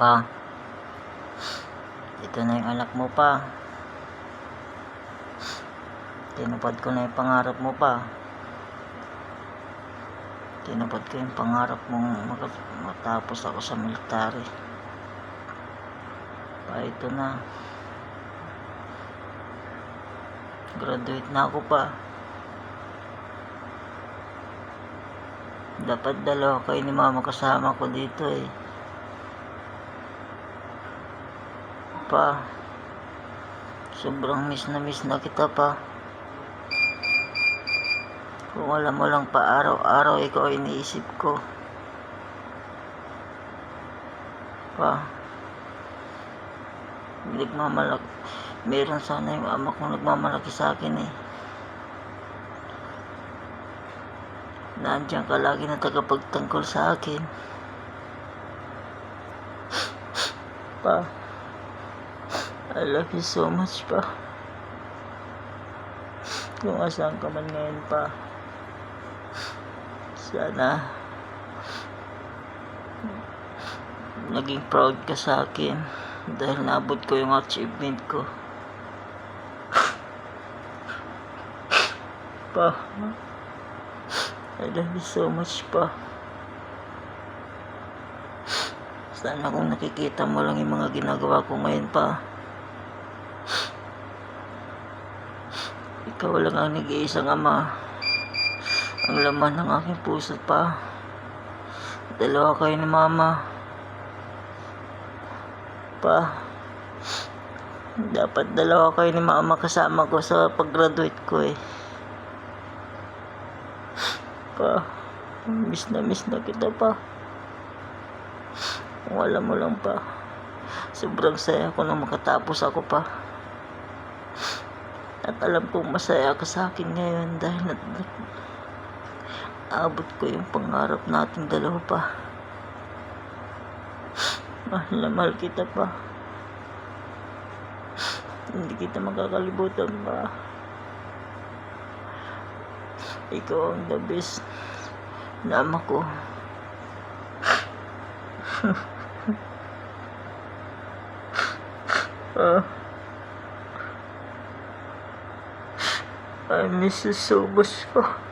Pa, ito na yung anak mo pa. Tinupad ko na yung pangarap mo pa. Tinupad ko yung pangarap mong matapos ako sa military. Pa, ito na. Graduate na ako pa. Dapat dalawa kayo ni mama kasama ko dito eh. Pa, sobrang miss na miss na kita pa. Kung alam mo lang pa araw-araw ikaw iniisip ko. Pa, nagmamalak meron sana yung ama kong nagmamalaki sa akin eh. Nandiyan ka lagi na tagapagtangkol sa akin. Pa, I love you so much pa. Kung asan ka man ngayon pa. Sana naging proud ka sa akin dahil naabot ko yung achievement ko. Pa, I love you so much pa. Sana kung nakikita mo lang yung mga ginagawa ko ngayon pa. Ikaw lang ang nag-iisang ama. Ang laman ng aking puso pa. Dalawa kayo ni mama. Pa. Dapat dalawa kayo ni mama kasama ko sa pag-graduate ko eh. Pa. Miss na miss na kita pa. Kung alam mo lang pa. Sobrang saya ko nang makatapos ako pa. At alam kong masaya ka sa akin ngayon dahil nat abot ko yung pangarap nating dalawa pa. Mahal na mahal kita pa. Hindi kita makakalimutan pa. Ikaw ang the best na ama ko. Ah. I miss you so much pa.